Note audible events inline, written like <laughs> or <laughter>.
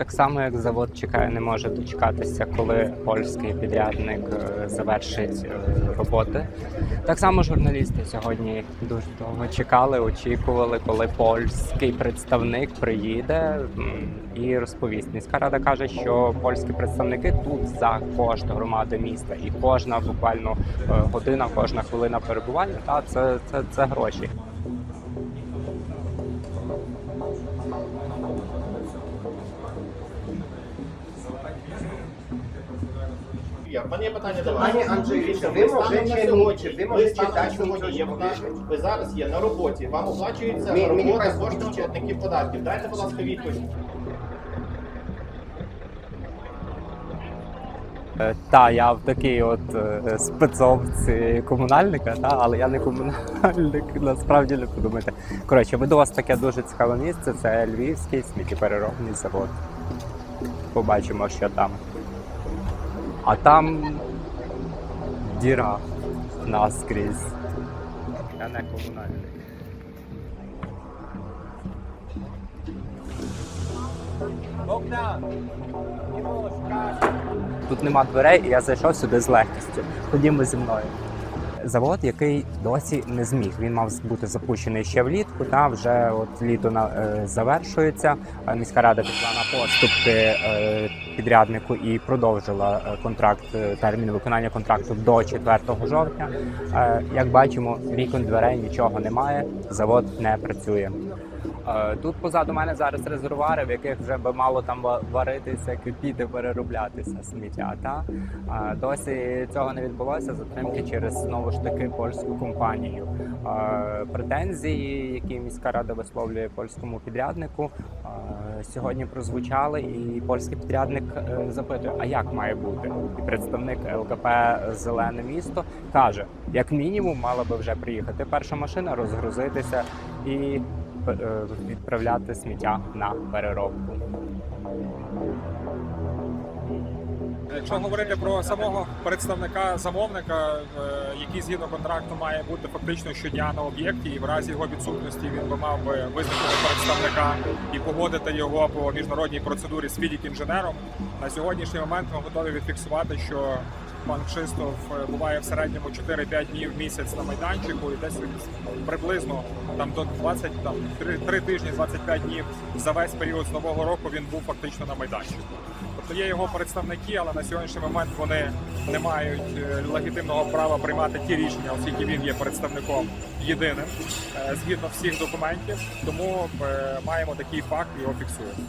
Так само, як завод чекає, не може дочекатися, коли польський підрядник е, завершить е, роботи. Так само журналісти сьогодні дуже довго чекали, очікували, коли польський представник приїде і розповість. Міська рада каже, що польські представники тут за кошт громади міста, і кожна буквально е, година, кожна хвилина перебування та це, це, це гроші. Я, є питання до вас. Пане Андрію, ви можете на сьогодні, ви можете дати сьогодні є вона- ви зараз є на роботі, вам оплачується Мені- мені робота коштом відповідь. платників податків. Дайте, будь ласка, відповідь. Е, Та, я в такій от е, спецовці комунальника, та, але я не комунальник, <laughs> насправді не подумайте. Коротше, веду вас таке дуже цікаве місце. Це Львівський сміттєпереробний завод. Побачимо, що там. А там діра наскрізь. Я не комунальний. Тут нема дверей, і я зайшов сюди з легкістю. Ходімо зі мною. Завод, який досі не зміг. Він мав бути запущений ще влітку. Та вже от літо на е, завершується. Е, Міська рада пішла на поступки е, підряднику і продовжила е, контракт е, термін виконання контракту до 4 жовтня. Е, як бачимо, вікон дверей нічого немає. Завод не працює. Е, Тут позаду мене зараз резервуари, в яких вже би мало там ва- варитися, кипіти, перероблятися сміття. Та Е, досі цього не відбулося. Затримки через знову ж таки польську компанію. Претензії, які міська рада висловлює польському підряднику, сьогодні прозвучали, і польський підрядник е, запитує: а як має бути? І представник ЛКП Зелене місто каже: як мінімум, мала би вже приїхати перша машина, розгрузитися і е, відправляти сміття на переробку. Якщо говорити про самого представника замовника, е, який згідно контракту має бути фактично щодня на об'єкті, і в разі його відсутності він би мав би визначити представника і погодити його по міжнародній процедурі з фідік-інженером. На сьогоднішній момент ми готові відфіксувати, що пан Кшистов е, буває в середньому 4-5 днів в місяць на майданчику, і десь приблизно там до 20, там 3, 3 тижні, 25 днів за весь період з нового року він був фактично на майданчику. Тобто є його представники, але на сьогоднішній момент вони не мають е, легітимного права приймати ті рішення, оскільки він є представником єдиним е, згідно всіх документів. Тому е, маємо такий факт його фіксуємо.